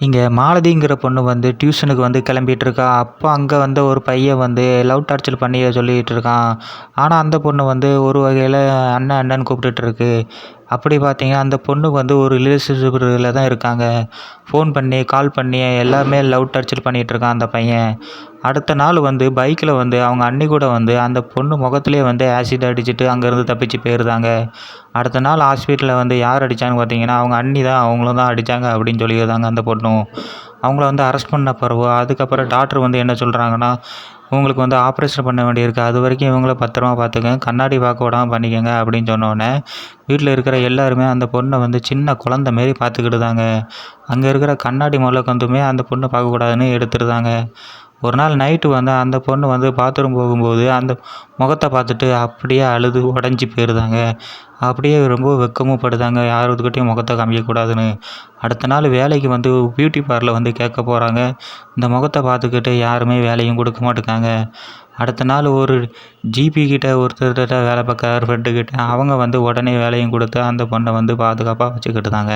இங்கே மாலதிங்கிற பொண்ணு வந்து டியூஷனுக்கு வந்து கிளம்பிட்ருக்கா அப்போ அங்கே வந்து ஒரு பையன் வந்து லவ் டார்ச்சர் பண்ணி சொல்லிகிட்டு இருக்கான் ஆனால் அந்த பொண்ணு வந்து ஒரு வகையில் அண்ணன் அண்ணன்னு கூப்பிட்டுட்ருக்கு அப்படி பார்த்தீங்க அந்த பொண்ணுக்கு வந்து ஒரு ரிலேஷன்ஷிப்பில் தான் இருக்காங்க. ஃபோன் பண்ணி கால் பண்ணி எல்லாமே லவ் டார்ச்சர் பண்ணிகிட்ருக்கான் அந்த பையன். அடுத்த நாள் வந்து பைக்கில் வந்து அவங்க அண்ணி கூட வந்து அந்த பொண்ணு முகத்துலேயே வந்து ஆசிட் அடிச்சுட்டு அங்கேருந்து தப்பிச்சு போயிருந்தாங்க. அடுத்த நாள் ஹாஸ்பிட்டலில் வந்து யார் அடித்தான்னு பார்த்தீங்கன்னா அவங்க அண்ணி தான் அவங்களும் தான் அடித்தாங்க அப்படின்னு சொல்லியிருந்தாங்க அந்த பொண்ணும். அவங்கள வந்து அரெஸ்ட் பண்ண பிறகு அதுக்கப்புறம் டாக்டர் வந்து என்ன சொல்கிறாங்கன்னா உங்களுக்கு வந்து ஆப்ரேஷன் பண்ண வேண்டியிருக்கு. அது வரைக்கும் இவங்கள பத்திரமா பார்த்துக்கங்க. கண்ணாடி பார்க்க விடாமல் பண்ணிக்கோங்க அப்படின்னு சொன்னோடனே வீட்டில் இருக்கிற எல்லாருமே அந்த பொண்ணை வந்து சின்ன குழந்த மாரி பார்த்துக்கிட்டுதாங்க. அங்கே இருக்கிற கண்ணாடி முதற்கொண்டுமே அந்த பொண்ணை பார்க்கக்கூடாதுன்னு எடுத்துருந்தாங்க ஒரு நாள் நைட்டு வந்து அந்த பொண்ணு வந்து பாத்ரூம் போகும்போது அந்த முகத்தை பார்த்துட்டு அப்படியே அழுது உடஞ்சி போயிருந்தாங்க. அப்படியே ரொம்ப வெட்கமும் படுதாங்க. யாருக்கிட்டையும் முகத்தை காமிக்கக்கூடாதுன்னு அடுத்த நாள் வேலைக்கு வந்து பியூட்டி பார்லர் வந்து கேட்க போகிறாங்க இந்த முகத்தை பார்த்துக்கிட்டு யாருமே வேலையும் கொடுக்க மாட்டேங்காங்க. அடுத்த நாள் ஒரு ஜிபி கிட்ட ஒருத்தர்கிட்ட வேலை பார்க்குறாரு ஃப்ரெண்டு கிட்ட அவங்க வந்து உடனே வேலையும் கொடுத்து அந்த பொண்ணை வந்து பாதுகாப்பாக வச்சுக்கிட்டுதாங்க